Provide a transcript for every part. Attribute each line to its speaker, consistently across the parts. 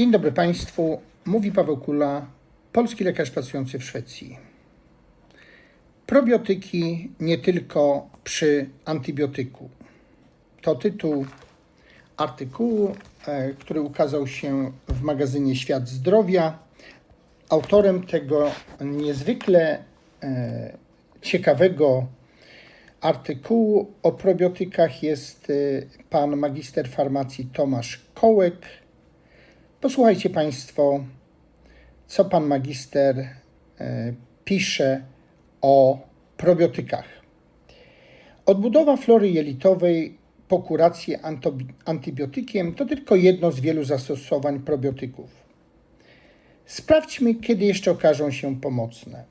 Speaker 1: Dzień dobry Państwu. Mówi Paweł Kula, polski lekarz pracujący w Szwecji. Probiotyki nie tylko przy antybiotyku. To tytuł artykułu, e, który ukazał się w magazynie Świat Zdrowia. Autorem tego niezwykle e, ciekawego artykułu o probiotykach jest e, pan magister farmacji Tomasz Kołek. Posłuchajcie Państwo, co pan magister e, pisze o probiotykach. Odbudowa flory jelitowej po kuracji antybiotykiem to tylko jedno z wielu zastosowań probiotyków. Sprawdźmy, kiedy jeszcze okażą się pomocne.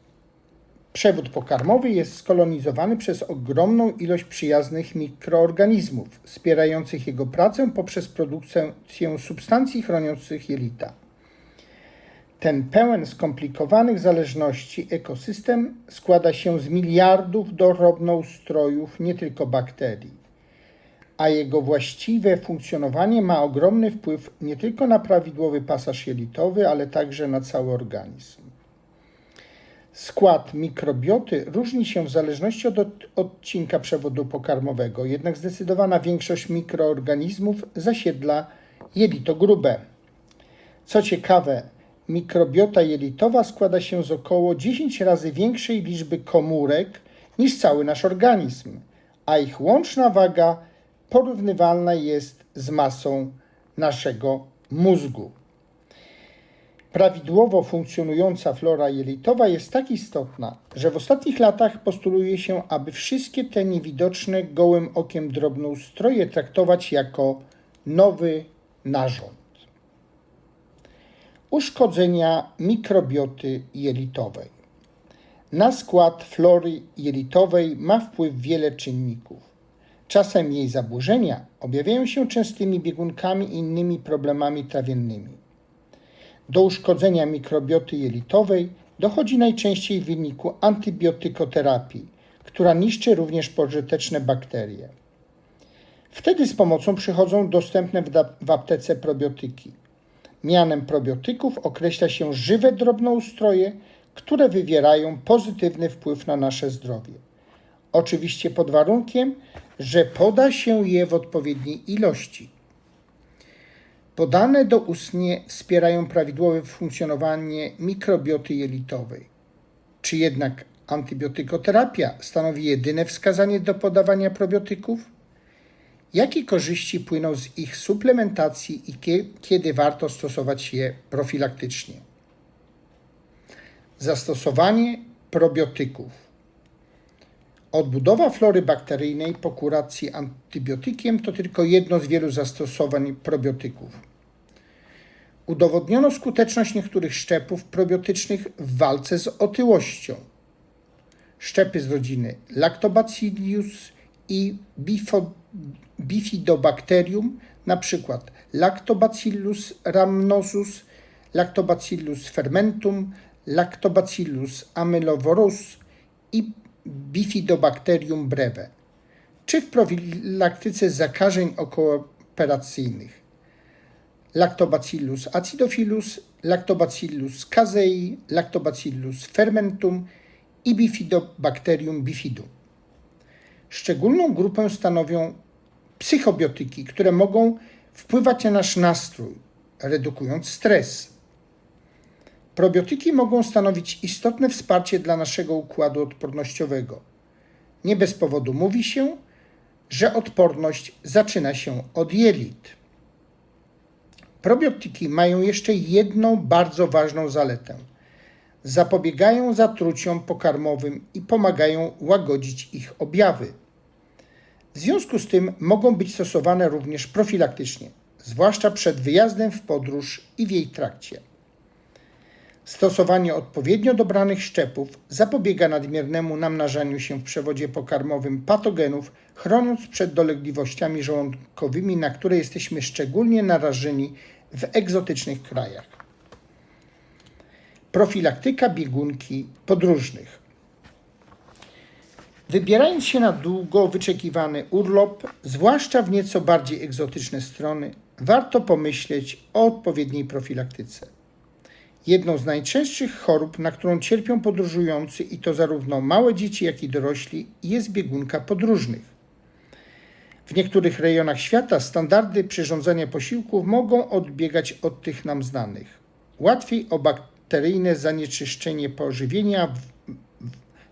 Speaker 1: Przewód pokarmowy jest skolonizowany przez ogromną ilość przyjaznych mikroorganizmów, wspierających jego pracę poprzez produkcję substancji chroniących jelita. Ten pełen skomplikowanych zależności ekosystem składa się z miliardów drobnoustrojów, nie tylko bakterii, a jego właściwe funkcjonowanie ma ogromny wpływ nie tylko na prawidłowy pasaż jelitowy, ale także na cały organizm. Skład mikrobioty różni się w zależności od od- odcinka przewodu pokarmowego, jednak zdecydowana większość mikroorganizmów zasiedla jelito grube. Co ciekawe, mikrobiota jelitowa składa się z około 10 razy większej liczby komórek niż cały nasz organizm, a ich łączna waga porównywalna jest z masą naszego mózgu. Prawidłowo funkcjonująca flora jelitowa jest tak istotna, że w ostatnich latach postuluje się, aby wszystkie te niewidoczne gołym okiem drobnoustroje traktować jako nowy narząd. Uszkodzenia mikrobioty jelitowej. Na skład flory jelitowej ma wpływ wiele czynników. Czasem jej zaburzenia objawiają się częstymi biegunkami i innymi problemami trawiennymi. Do uszkodzenia mikrobioty jelitowej dochodzi najczęściej w wyniku antybiotykoterapii, która niszczy również pożyteczne bakterie. Wtedy z pomocą przychodzą dostępne w, aptece probiotyki. Mianem probiotyków określa się żywe drobnoustroje, które wywierają pozytywny wpływ na nasze zdrowie. Oczywiście pod warunkiem, że poda się je w odpowiedniej ilości. Podane doustnie wspierają prawidłowe funkcjonowanie mikrobioty jelitowej. Czy jednak antybiotykoterapia stanowi jedyne wskazanie do podawania probiotyków? Jakie korzyści płyną z ich suplementacji i kie- kiedy warto stosować je profilaktycznie? Zastosowanie probiotyków. Odbudowa flory bakteryjnej po kuracji antybiotykiem to tylko jedno z wielu zastosowań probiotyków. Udowodniono skuteczność niektórych szczepów probiotycznych w walce z otyłością. Szczepy z rodziny Lactobacillus i Bifidobacterium, przykład Lactobacillus rhamnosus, Lactobacillus fermentum, Lactobacillus amylovorus i Bifidobacterium breve, czy w profilaktyce zakażeń okołooperacyjnych. Lactobacillus acidophilus, Lactobacillus casei, Lactobacillus fermentum i Bifidobacterium bifidum. Szczególną grupę stanowią psychobiotyki, które mogą wpływać na nasz nastrój, redukując stres. Probiotyki mogą stanowić istotne wsparcie dla naszego układu odpornościowego. Nie bez powodu mówi się, że odporność zaczyna się od jelit. Probiotyki mają jeszcze jedną bardzo ważną zaletę. Zapobiegają zatruciom pokarmowym i pomagają łagodzić ich objawy. W związku z tym mogą być stosowane również profilaktycznie, zwłaszcza przed wyjazdem w podróż i w jej trakcie. Stosowanie odpowiednio dobranych szczepów zapobiega nadmiernemu namnażaniu się w przewodzie pokarmowym patogenów, chroniąc przed dolegliwościami żołądkowymi, na które jesteśmy szczególnie narażeni w egzotycznych krajach. Profilaktyka biegunki podróżnych. Wybierając się na długo wyczekiwany urlop, zwłaszcza w nieco bardziej egzotyczne strony, warto pomyśleć o odpowiedniej profilaktyce. Jedną z najczęstszych chorób, na którą cierpią podróżujący, i to zarówno małe dzieci, jak i dorośli, jest biegunka podróżnych. W niektórych rejonach świata standardy przyrządzania posiłków mogą odbiegać od tych nam znanych. Łatwiej o bakteryjne zanieczyszczenie pożywienia,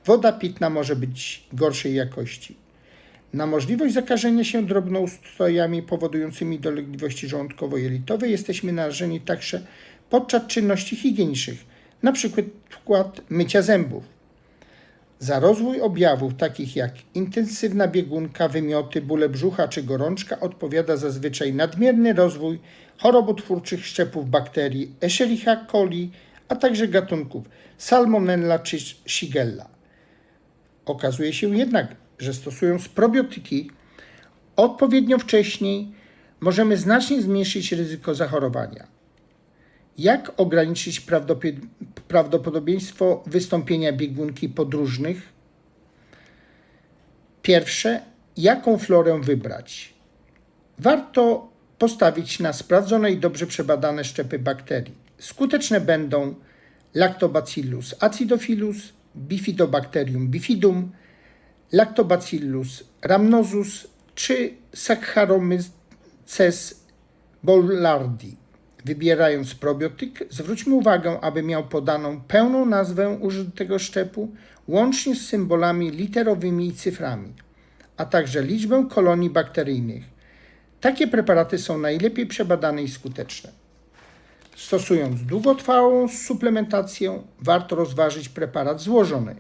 Speaker 1: woda pitna może być gorszej jakości. Na możliwość zakażenia się drobnoustrojami powodującymi dolegliwości żołądkowo-jelitowe jesteśmy narażeni także podczas czynności higienicznych, przykład mycia zębów. Za rozwój objawów takich jak intensywna biegunka, wymioty, bóle brzucha czy gorączka odpowiada zazwyczaj nadmierny rozwój chorobotwórczych szczepów bakterii Escherichia coli, a także gatunków Salmonella czy Shigella. Okazuje się jednak, że stosując probiotyki odpowiednio wcześniej, możemy znacznie zmniejszyć ryzyko zachorowania. Jak ograniczyć prawdopodobieństwo wystąpienia biegunki podróżnych? Pierwsze, jaką florę wybrać? Warto postawić na sprawdzone i dobrze przebadane szczepy bakterii. Skuteczne będą Lactobacillus acidophilus, Bifidobacterium bifidum, Lactobacillus rhamnosus czy Saccharomyces boulardii. Wybierając probiotyk, zwróćmy uwagę, aby miał podaną pełną nazwę użytego szczepu, łącznie z symbolami literowymi i cyframi, a także liczbę kolonii bakteryjnych. Takie preparaty są najlepiej przebadane i skuteczne. Stosując długotrwałą suplementację, warto rozważyć preparat złożony,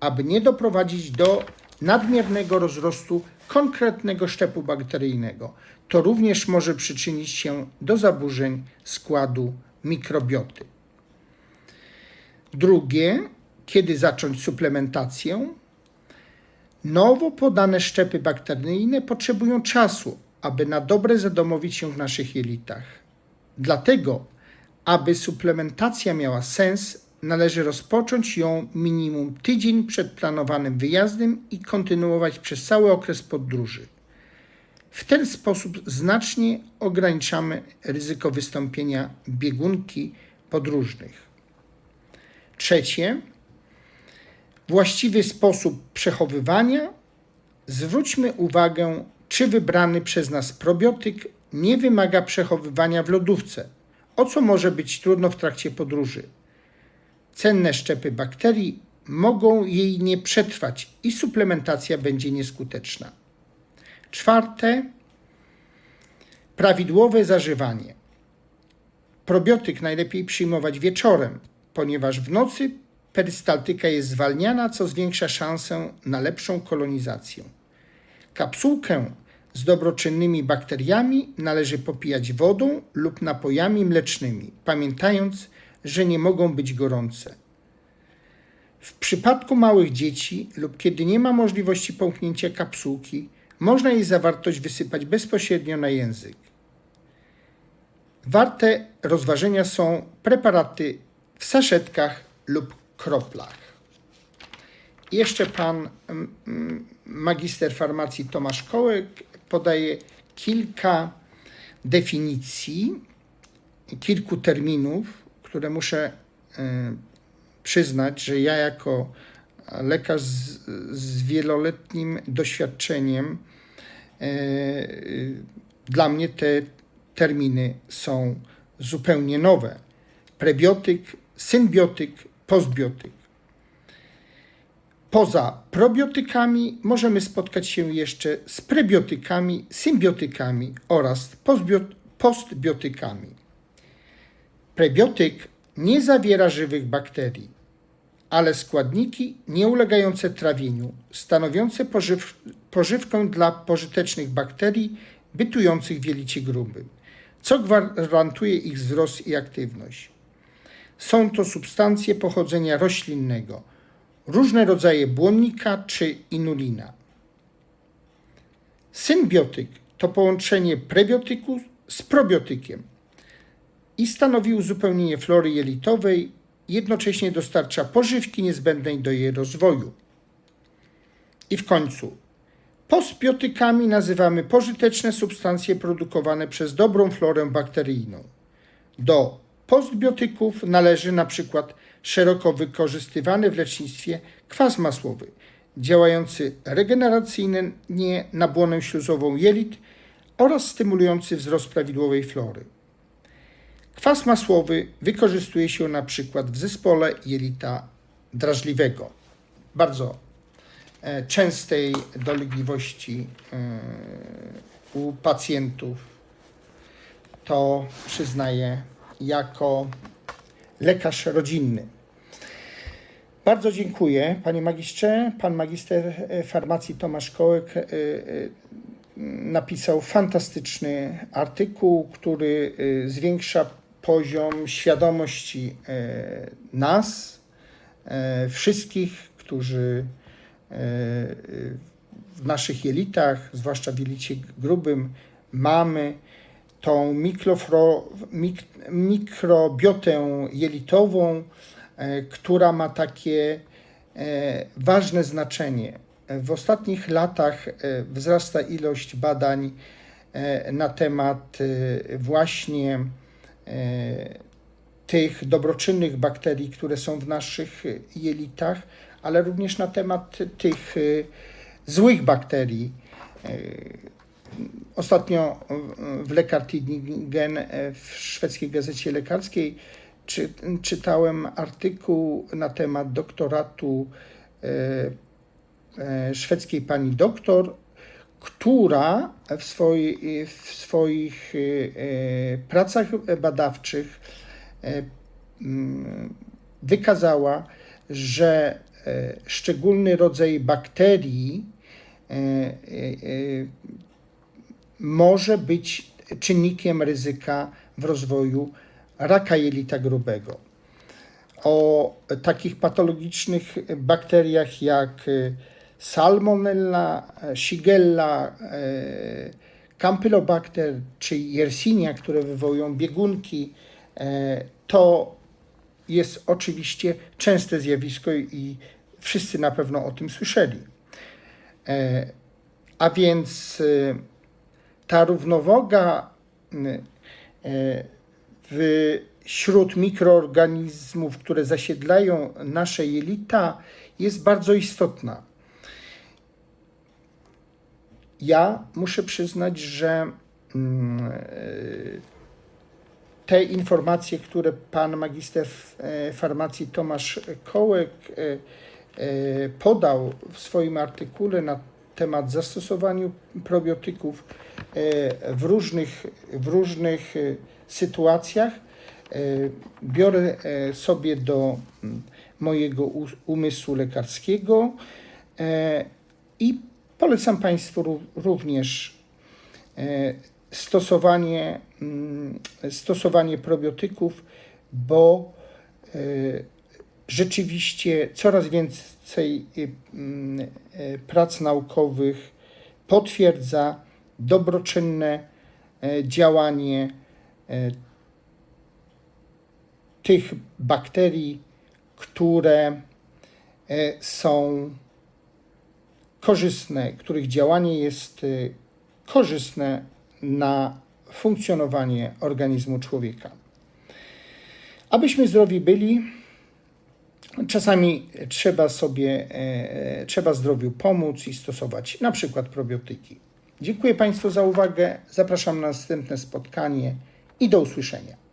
Speaker 1: aby nie doprowadzić do nadmiernego rozrostu konkretnego szczepu bakteryjnego. To również może przyczynić się do zaburzeń składu mikrobioty. Drugie, kiedy zacząć suplementację? Nowo podane szczepy bakteryjne potrzebują czasu, aby na dobre zadomowić się w naszych jelitach. Dlatego, aby suplementacja miała sens, należy rozpocząć ją minimum tydzień przed planowanym wyjazdem i kontynuować przez cały okres podróży. W ten sposób znacznie ograniczamy ryzyko wystąpienia biegunki podróżnych. Trzecie, właściwy sposób przechowywania. Zwróćmy uwagę, czy wybrany przez nas probiotyk nie wymaga przechowywania w lodówce, o co może być trudno w trakcie podróży. Cenne szczepy bakterii mogą jej nie przetrwać i suplementacja będzie nieskuteczna. Czwarte, prawidłowe zażywanie. Probiotyk najlepiej przyjmować wieczorem, ponieważ w nocy perystaltyka jest zwalniana, co zwiększa szansę na lepszą kolonizację. Kapsułkę z dobroczynnymi bakteriami należy popijać wodą lub napojami mlecznymi, pamiętając, że nie mogą być gorące. W przypadku małych dzieci lub kiedy nie ma możliwości połknięcia kapsułki, można jej zawartość wysypać bezpośrednio na język. Warte rozważenia są preparaty w saszetkach lub kroplach. Jeszcze pan mm, mm, magister farmacji Tomasz Kołek podaje kilka definicji, kilku terminów, które muszę y, przyznać, że ja jako lekarz z, z wieloletnim doświadczeniem, y, dla mnie te terminy są zupełnie nowe. Prebiotyk, symbiotyk, postbiotyk. Poza probiotykami możemy spotkać się jeszcze z prebiotykami, symbiotykami oraz postbio- postbiotykami. Prebiotyk nie zawiera żywych bakterii, ale składniki nieulegające trawieniu, stanowiące pożyw- pożywkę dla pożytecznych bakterii bytujących w jelicie grubym, co gwarantuje ich wzrost i aktywność. Są to substancje pochodzenia roślinnego, różne rodzaje błonnika czy inulina. Symbiotyk to połączenie prebiotyku z probiotykiem i stanowi uzupełnienie flory jelitowej, jednocześnie dostarcza pożywki niezbędnej do jej rozwoju. I w końcu, postbiotykami nazywamy pożyteczne substancje produkowane przez dobrą florę bakteryjną. Do postbiotyków należy na przykład szeroko wykorzystywany w lecznictwie kwas masłowy, działający regeneracyjnie na błonę śluzową jelit oraz stymulujący wzrost prawidłowej flory. Kwas masłowy wykorzystuje się na przykład w zespole jelita drażliwego. Bardzo e, częstej dolegliwości e, u pacjentów to przyznaję jako lekarz rodzinny. Bardzo dziękuję panie magistrze. Pan magister e, farmacji Tomasz Kołek napisał fantastyczny artykuł, który zwiększa poziom świadomości e, nas, e, wszystkich, którzy e, w naszych jelitach, zwłaszcza w jelicie grubym, mamy tą mikrofro, mik, mikrobiotę jelitową, która ma takie ważne znaczenie. W ostatnich latach wzrasta ilość badań na temat właśnie tych dobroczynnych bakterii, które są w naszych jelitach, ale również na temat tych e, złych bakterii. E, Ostatnio w Lekartidningen w szwedzkiej gazecie lekarskiej czy, czytałem artykuł na temat doktoratu e, e, szwedzkiej pani doktor, która w, swoi, w swoich e, e, pracach badawczych e, mm, wykazała, że szczególny rodzaj bakterii może być czynnikiem ryzyka w rozwoju raka jelita grubego. O takich patologicznych bakteriach jak Salmonella, e, Shigella, e, Campylobacter czy Yersinia, które wywołują biegunki, e, to jest oczywiście częste zjawisko i wszyscy na pewno o tym słyszeli. A więc ta równowaga wśród mikroorganizmów, które zasiedlają nasze jelita, jest bardzo istotna. Ja muszę przyznać, że mm, y, te informacje, które pan magister e, farmacji Tomasz Kołek e, e, podał w swoim artykule na temat zastosowaniu probiotyków e, w różnych, w różnych e, sytuacjach, e, biorę e, sobie do mm, mojego umysłu lekarskiego e, i polecam Państwu ró- również e, stosowanie, mm, stosowanie probiotyków, bo e, rzeczywiście coraz więcej y, mm, prac naukowych potwierdza dobroczynne e, działanie e, tych bakterii, które e, są korzystne, których działanie jest e, korzystne na funkcjonowanie organizmu człowieka. Abyśmy zdrowi byli, Czasami trzeba sobie, e, trzeba zdrowiu pomóc i stosować na przykład probiotyki. Dziękuję Państwu za uwagę. Zapraszam na następne spotkanie i do usłyszenia.